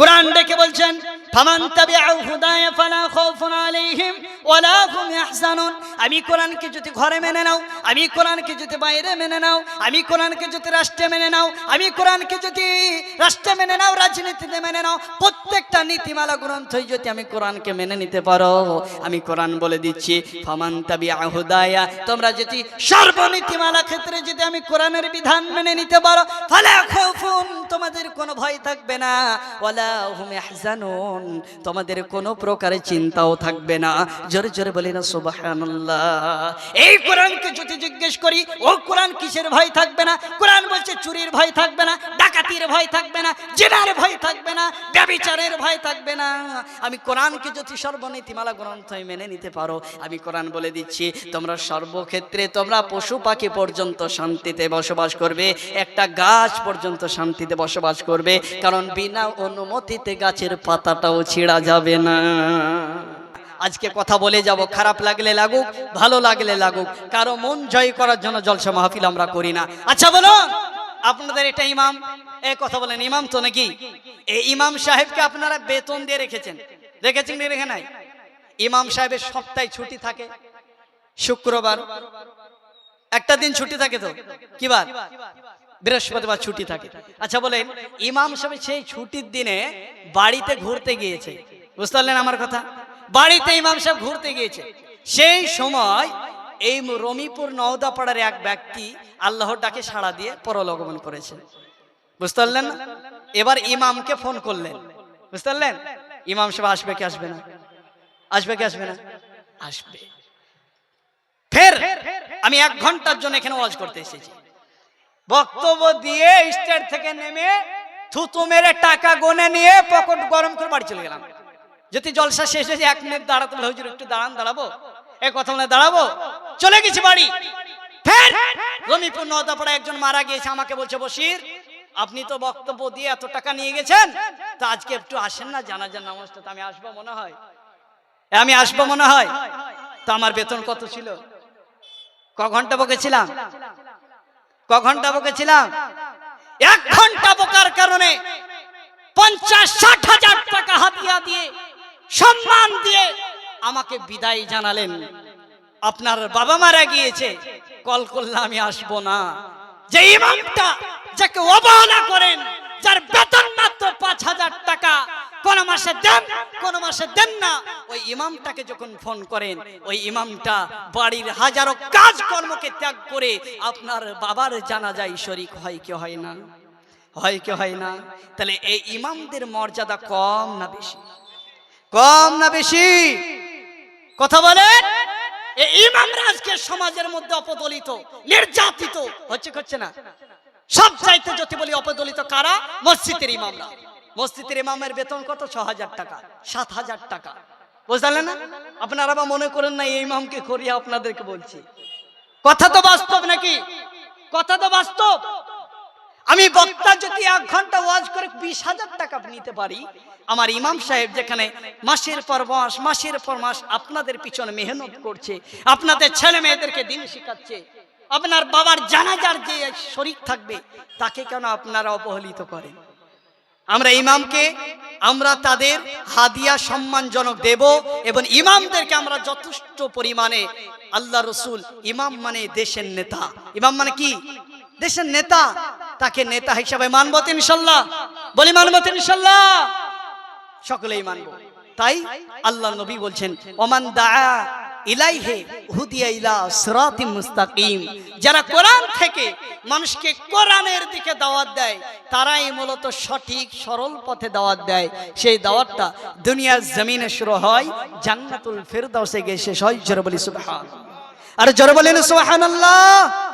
কোরআন ডেকে বলছেন ফামান তাবিআ হুদায়া ফালা খাউফুন আলাইহিম ওয়ালা হুম ইয়াহজানুন। আমি কোরআনকে যদি ঘরে মেনে নাও, আমি কোরআনকে যদি বাইরে মেনে নাও, আমি কোরআনকে যদি রাষ্ট্রে মেনে নাও, আমি কোরআনকে যদি রাষ্ট্রে মেনে নাও, রাজনীতিতে মেনে নাও, প্রত্যেকটা নীতিমালা গ্রন্থই যদি আমি কোরআনকে মেনে নিতে পারো, আমি কোরআন বলে দিচ্ছি, ফামান তাবিআ হুদায়া, তোমরা যদি সর্বনীতিমালা ক্ষেত্রে যদি আমি কোরআনের বিধান মেনে নিতে পারো, ফালা খাউফুন, তোমাদের কোনো ভয় থাকবে না, ওয়ালা হুম ইয়াহজানুন। তোমাদের কোনো প্রকারে চিন্তাও থাকবে না। জোরে জোরে বলি না, সুবহানাল্লাহ। এই কোরআনকে যদি জিজ্ঞেস করি, ও কোরআন কিসের ভয় থাকবে না? কোরআন বলছে চুরির ভয় থাকবে না। ডাকাতির ভয় থাকবে না, জেনার ভয় থাকবে না, ব্যবিচারের ভয় থাকবে না। আমি কোরআনকে যদি সর্বনীতিমালা গ্রন্থই মেনে নিতে পারো, আমি কোরআন বলে দিচ্ছি, তোমরা সর্বক্ষেত্রে তোমরা পশু পাখি পর্যন্ত শান্তিতে বসবাস করবে, একটা গাছ পর্যন্ত শান্তিতে বসবাস করবে, কারণ বিনা অনুমতিতে গাছের পাতাটাও ছিঁড়া যাবে না। আজকে কথা বলে যাব, খারাপ লাগলে লাগুক, ভালো লাগলে লাগুক, কারও মন জয় করার জন্য জলসা মাহফিল আমরা করি না। আচ্ছা বলুন, আপনাদের এটা ইমাম? এ কথা বলেন, ইমাম তো নাকি? এই ইমাম সাহেবকে আপনারা বেতন দিয়ে রেখেছেন। রেখেছেন রেখে নাই? ইমাম সাহেবের সপ্তাহে ছুটি থাকে, শুক্রবার। একটা দিন ছুটি থাকে তো? কি বার? বৃহস্পতিবার ছুটি থাকে। আচ্ছা বলেন, ইমাম সাহেব সেই ছুটির দিনে বাড়িতে ঘুরতে গিয়েছে। বুঝতে পারলেন আমার কথা? বাড়িতে ইমাম সাহেব ঘুরতে গিয়েছে। সেই সময় এই রমিপুর নওদাপাড়ার এক ব্যক্তি আল্লাহর ডাকে সাড়া দিয়ে পরলোগমন করেছে। বুঝতে পারলেন? এবার ইমামকে ফোন করলেন। বুঝতে পারলেন? ইমাম সাহেব আসবে কি আসবে না? আসবে কি আসবে না? আসবে। ফের আমি এক ঘণ্টার জন্য এখানে ওয়াজ করতে এসেছি। বক্তব্য দিয়ে স্টেট থেকে নেমে থুতু মেরে টাকা গনে নিয়ে পকেট গরম করে বাড়ি চলে গেলাম। যদি জলসা শেষ হয়েছে এক মিনিট দাঁড়াতে হুজুর একটু দাঁড়ান, দাঁড়াবো? এই কথা বলে দাঁড়াবো? চলে গেছি বাড়ি। ফের রমিপুর নদাপাড়া একজন মারা গিয়েছে, আমাকে বলছে বসির আপনি তো বক্তব্য দিয়ে এত টাকা নিয়ে গেছেন, তা আজকে একটু আসেন না জানাজার নামাজটা তো আমি আসব মনে হয়। আমি আসব মনে হয়। তা আমার বেতন কত ছিল? ক ঘণ্টা বকেছিলাম? ক ঘণ্টা বকেছিলাম? এক ঘণ্টা বোকার কারণে পঞ্চাশ, ষাট হাজার টাকা হাতিয়া দিয়ে, সম্মান দিয়ে আমাকে বিদায় জানালেন। আপনার বাবা মারা গিয়েছে, কল করলে আমি আসব না। যে ইমামটা যাকে অবহেলা করেন, যার বেতন মাত্র পাঁচ হাজার টাকা, কোন মাসে দেন, কোন মাসে দেন না, ওই ইমামটাকে যখন ফোন করেন, ওই ইমামটা বাড়ির হাজারো কাজকর্মকে ত্যাগ করে আপনার বাবার জানাজায় শরিক হয় কি হয় না? হয় কি হয় না? তাহলে এই ইমামদের মর্যাদা কম না বেশি? কম না বেশি? কথা বলে? এই ইমামরা আজকে সমাজের মধ্যে অপদলিত, নির্যাতিত, হচ্ছে হচ্ছে না? সব চাইতে যদি বলি অপদলিত কারা? মসজিদের ইমামরা। মসজিদের ইমামের বেতন কত? ছ হাজার টাকা, সাত হাজার টাকা। বুঝলেন না? আপনারা আবার মনে করেন না, এই ইমামকে করিয়া আপনাদেরকে বলছি। কথা তো বাস্তব নাকি? কথা তো বাস্তব। আমি বক্তা যদি এক ঘণ্টা ওয়াজ করে বিশ হাজার টাকা নিতে পারি, আমার ইমাম সাহেব যেখানে মাসের পর মাস, মাসের পর মাস আপনাদের পিছনে মেহনত করছে, আপনাদের ছেলে মেয়েদেরকে দিন শেখাচ্ছে আপনার বাবার জানাজার যে শরিক থাকবে, তাকে কেন আপনারা অবহেলিত করেন? আমরা ইমামকে, আমরা তাদের হাদিয়া সম্মানজনক দেব এবং ইমামদেরকে আমরা যথেষ্ট পরিমাণে আল্লাহ রসুল, ইমাম মানে দেশের নেতা। ইমাম মানে কি? দেশের নেতা। তাকে নেতা হিসাবে মানব ইনশাল্লাহ। বলি মানব ইনশাল্লাহ। সকলেই মানব। তাই আল্লাহ নবী বলছেন, ওমান দা ইলাইহে হুদিয়া ইলা সিরাতি মুস্তাকিম। যারা কোরআন থেকে মানুষকে কোরআনের দিকে দাওয়াত দেয়, তারাই মূলত সঠিক, সরল পথে দাওয়াত দেয়। সেই দাওয়াতটা দুনিয়ার জমিনে শুরু হয়, জান্নাতুল ফেরদাউসে গিয়ে শেষ হয়। জোরে বলি সুবহান। আর জোরে বলেন সুবহানাল্লাহ।